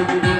Jungle. सदस्य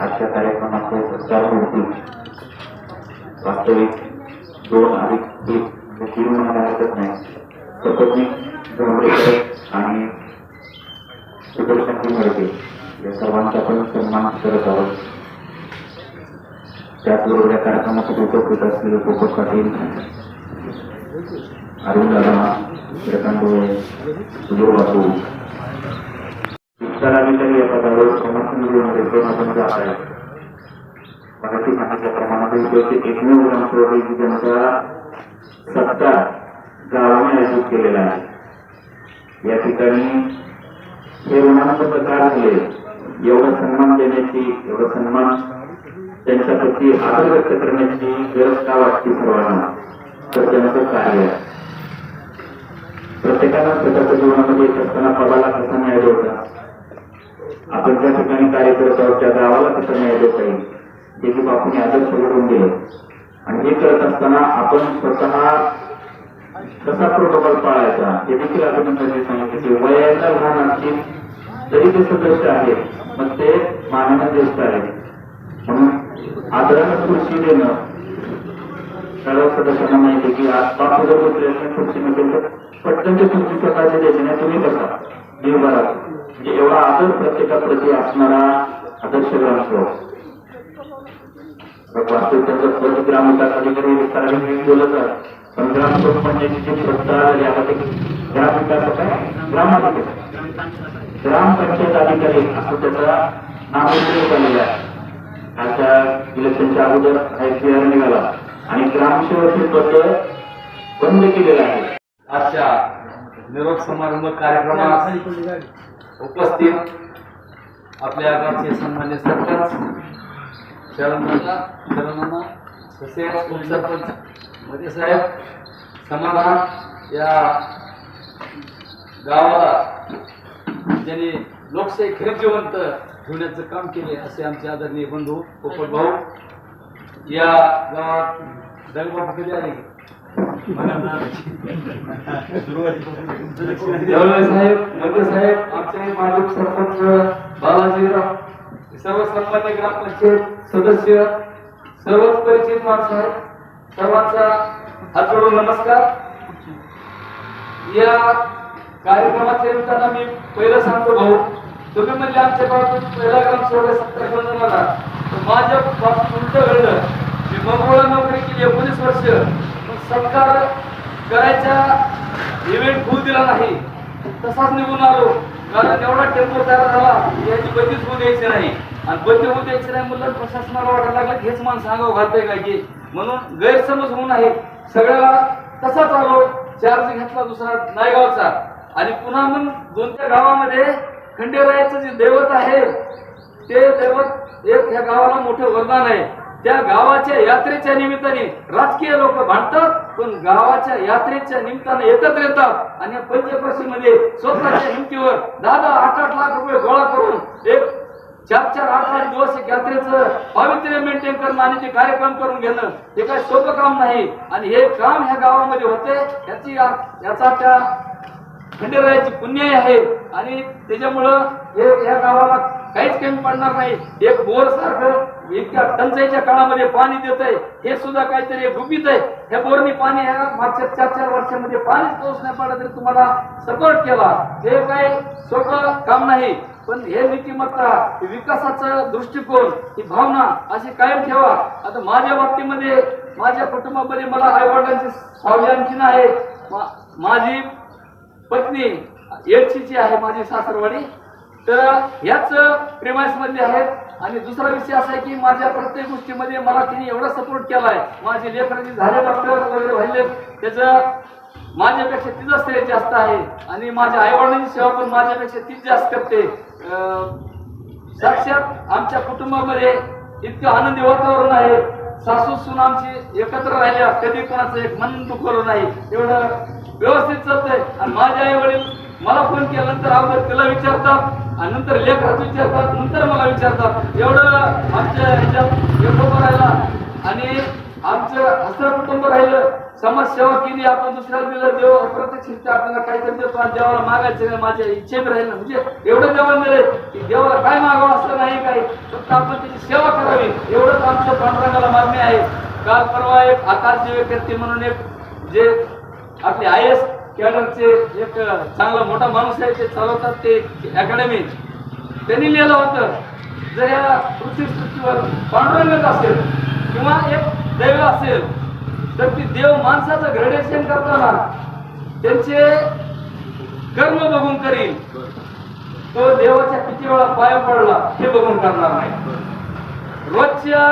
आजच्या कार्यक्रमाचे सत्कार मूर्ती वास्तविक दोन अधिक एक हे तीन म्हणायला हरकत नाही. सपत्नीक जांभळेकर आणि सुदर्शन मिळते या सर्वांचा पण सन्मान करत आहोत. त्याचबरोबर या कार्यक्रमासाठी उपस्थित असलेले पोपट पाटील अरुण दादा श्रीकांत सुधीर बापू शिक्षणाधिकारी या पदावर समर्थन निधीमध्ये दोन आपण जात आहे मराठी सांगितल्याप्रमाणे देशाची एकमेव विधानसभेची जनता सत्ता गावाने आयोजित केलेला आहे या ठिकाणी हे विमानाचं प्रकार झाले एवढा सन्मान देण्याची एवढा सन्मान त्यांच्याप्रती आदर व्यक्त करण्याची गरज का वाटते सर्वांना तर त्यांचं कार्य आहे प्रत्येकाला स्वतःच्या जीवनामध्ये असताना पदाला कसा न्याय होता आपण ज्या ठिकाणी कार्य करत आहोत त्या गावाला कसं न्याय पाहिजे हे त्याची बापूने आदर्श घडवून दिले. आणि हे करत असताना आपण स्वतः कसा प्रोटोकॉल पाळायचा हे देखील अभिनंदन सांगितले की लहान असतील तरी ते सदस्य आहेत मग ते माननीय ज्येष्ठ आहेत. म्हणून आदरानं खुर्ची देणं. सर्व सदस्यांना माहिती की आज बापू जर बसले असले तर पटकन ते खुर्ची स्वतःची द्यायची नाही. तुम्ही कसा देवभरात म्हणजे एवढा आदर प्रत्येकाप्रती असणारा आदर्श ग्रामसेवक वास्तविक त्यांचं पद ग्रामविकास विस्ताराने बोलत आहे पण ग्रामसेवक म्हणजे पंचायतीची ग्रामाधिकारी ग्रामपंचायत अधिकारी. असं त्याचा नामोल्लेख झालेला आहे. आजच्या इलेक्शनच्या अगोदर आयसीआर निघाला आणि ग्रामसेवक हे पद बंद केलेलं आहे. आजच्या निरोप समारंभ कार्यक्रमात उपस्थित आपल्या गावचे सन्मान्य सरपंच शरणदादा शरणना तसेच उपसरपंच मध्ये साहेब समाधान या गावाला ज्यांनी लोकशाही खरी जिवंत ठेवण्याचं काम केले असे आमचे आदरणीय बंधू पोपट भाऊ या गावात दगबाबू कधी आली. साहेब साहेब आमचे सरपंच बालाजीराव सर्व सन्मान्य ग्रामपंचायत सदस्य सर्वच परिचित माणसं आहेत. सर्वांचा हात नमस्कार. या कार्यक्रमाच्या निमित्तानं मी पहिलं सांगतो भाऊ तुम्ही म्हणजे आमच्या गावातून पहिला ग्रामसेवक सत्तर घेऊन मला माझ्या बाबतीत उलट घडलं. मी मंगळा नोकरी केली एकोणीस वर्ष. सत्कार करायचा इव्हेंट होऊ दिला नाही. तसाच निघून आलो. कारण एवढा टेम्पो तयार झाला याची बंदीच होऊ द्यायची नाही. आणि बंदी होऊ द्यायची नाही म्हणलं प्रशासनाला वाटायला लागलं हेच माणसं सांगावं घालतंय काय की? म्हणून गैरसमज होऊन आहे. सगळ्याला तसाच आलो. चार्ज घेतला दुसरा नायगावचा. आणि पुन्हा मग दोन त्या गावामध्ये खंडेरायाचं जे दैवत आहे ते दैवत एक ह्या गावाला मोठं वरदान आहे. त्या गावाच्या यात्रेच्या निमित्ताने राजकीय लोक भांडतात पण गावाच्या यात्रेच्या निमित्ताने एकत्र येतात. आणि या पंचक्रोशीमध्ये स्वतःच्या हिमतीवर दहा दहा आठ आठ लाख रुपये गोळा करून एक चार चार आठ आठ दिवस एक यात्रेचं पावित्र्य मेंटेन करणं आणि ते कार्यक्रम करून घेणं हे काही सोपं काम नाही. आणि हे काम ह्या गावामध्ये होते याची याचा त्या खंडेरायाची पुण्य आहे. आणि त्याच्यामुळं हे या गावाला कमी पडणार नाही. एक बोर सारखं इतक्या टंचाईच्या काळामध्ये पाणी देत आहे हे सुद्धा काहीतरी गुपित आहे. हे बोरनी पाणी ह्या मागच्या चार चार वर्षामध्ये पाणीच पाऊस नाही पडला तरी तुम्हाला सपोर्ट केला. हे काही सोपं काम नाही. पण हे नीतिमत्ता विकासाचा दृष्टिकोन ही भावना अशी कायम ठेवा. आता माझ्या बाबतीमध्ये माझ्या कुटुंबामध्ये मला आई वडिलांची स्वावलंबी आहे. माझी पत्नी येडशीची आहे माझी सासरवाडी. तर ह्याच प्रेमाइस आहेत. आणि दुसरा विषय असा आहे की माझ्या प्रत्येक गोष्टीमध्ये मला तिने एवढा सपोर्ट केलाय. माझे लेखन झाले डॉक्टर वगैरे व्हायले त्याचं माझ्यापेक्षा तिचं स्त्रेय जास्त आहे. आणि माझ्या आईवडिलांची सेवा पण माझ्यापेक्षा तीच जास्त करते. अं, साक्षात आमच्या कुटुंबामध्ये इतकं आनंदी वातावरण आहे. सासू सून आमची एकत्र राहिल्या कधी कोणाचं एक मन दुखवलं नाही. एवढं व्यवस्थित चालतंय. आणि माझे आई वडील मला फोन केल्यानंतर अगोदर तिला विचारतात आणि नंतर लेखरात विचारतात नंतर मला विचारतात. एवढं आमच्या ह्याच्यात एकत्र राहिला आणि आमचं हसरं कुटुंब राहिलं. समाजसेवा केली आपण दुसऱ्याला दिलं देव प्रत्यक्ष आपल्याला काहीतरी देतो आणि देवाला मागायचं नाही माझ्या इच्छेत राहील म्हणजे एवढं देवा मिळेल की देवाला काय मागावं असं नाही काय फक्त आपण त्याची सेवा करावी. एवढंच आमच्या पांडुरंगाला मागणी आहे. काल परवा एक आकाश व्यक्ती म्हणून एक जे आपले आय एस कॅडरचे एक चांगला मोठा माणूस आहे ते चालवतात ते अकॅडमी त्यांनी लिहिलं होतं जर या पृथ्वी सृष्टीवर पांडुरंगच असेल किंवा एक दैव असेल तर ती देव माणसाचं ग्रेडेशन करताना त्यांचे कर्म बघून करील. तो देवाच्या किती वेळा पाया पडला हे बघून करणार नाही. रोजच्या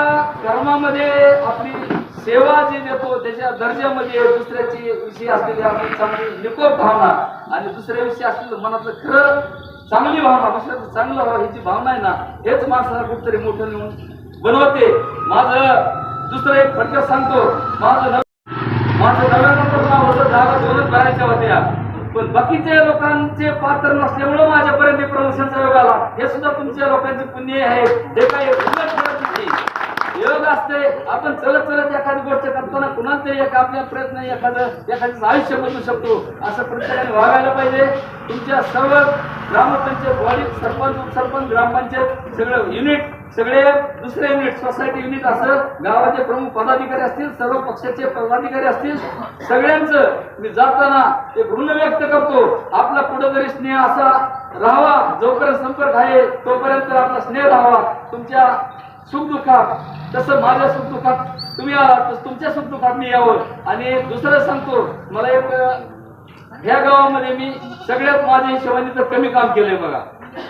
कर्मामध्ये आपली सेवा जी देतो त्याच्या दर्जामध्ये दुसऱ्याची विषयी असलेली आपली चांगली निकोप भावना आणि दुसऱ्या विषयी असलेलं मनातलं खरं चांगली भावना दुसऱ्याचं चांगलं व्हावं भावना आहे ना हेच माणसाला कुठतरी मोठं नेऊन बनवते. माझं दुसरं एक फटकं सांगतो. माझं नव- माझं नव्या नाव होतं जागा दोनच बाहेरच्या होत्या. पण बाकीच्या लोकांचे पात्र नसल्यामुळं माझ्यापर्यंत प्रमोशनचा योग आला. हे सुद्धा तुमच्या लोकांचे पुण्य आहे. हे काही योग असते आपण चलत चलत एखादी गोष्ट करताना कुणाला तरी एक आपल्या प्रयत्न एखादं एखाद्याचं आयुष्य बदलू शकतो. असं प्रत्येकाने वागायला पाहिजे. तुमच्या सर्व ग्रामपंचायत वाडी सरपंच उपसरपंच ग्रामपंचायत सगळं युनिट सगळे दुसरे युनिट सोसायटी युनिट असं गावाचे प्रमुख पदाधिकारी असतील सर्व पक्षाचे पदाधिकारी असतील सगळ्यांचं मी जाताना एक ऋण व्यक्त करतो. आपला कुठंतरी स्नेह असा राहावा. जोपर्यंत संपर्क आहे तोपर्यंत आपला स्नेह राहावा. तुमच्या सुखदुःखात तसं माझ्या सुखदुःखात तुम्ही आलात तसं तुमच्या सुखदुःखात मी यावं. आणि दुसरं सांगतो मला एक ह्या गावामध्ये मी सगळ्यात माझ्या हिशोबाने कमी काम केलंय बघा.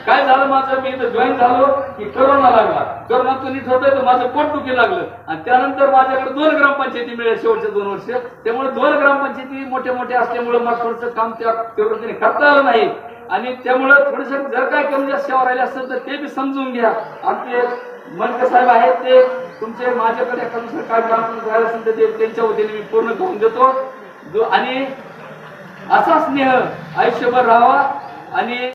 काय झालं माझं? मी इथं जॉईन झालो की करोना लागला. करोना नीट होतोय तर माझं पोट दुखी लागलं. आणि त्यानंतर माझ्याकडे दोन ग्रामपंचायती मिळाल्या शेवटचे दोन वर्ष. त्यामुळे दोन ग्रामपंचायती मोठ्या मोठ्या असल्यामुळे मला थोडंसं काम त्या तीव्रतेने करता आलं नाही. आणि त्यामुळे थोडस जर काय कमी जास्त सेवा राहिल्या असेल तर ते बी समजून घ्या. आमचे मनके साहेब आहेत ते तुमचे माझ्याकडे एखादं काय काम राहिलं असेल तर ते त्यांच्या वतीने मी पूर्ण करून देतो. आणि असा स्नेह आयुष्यभर राहावा. आणि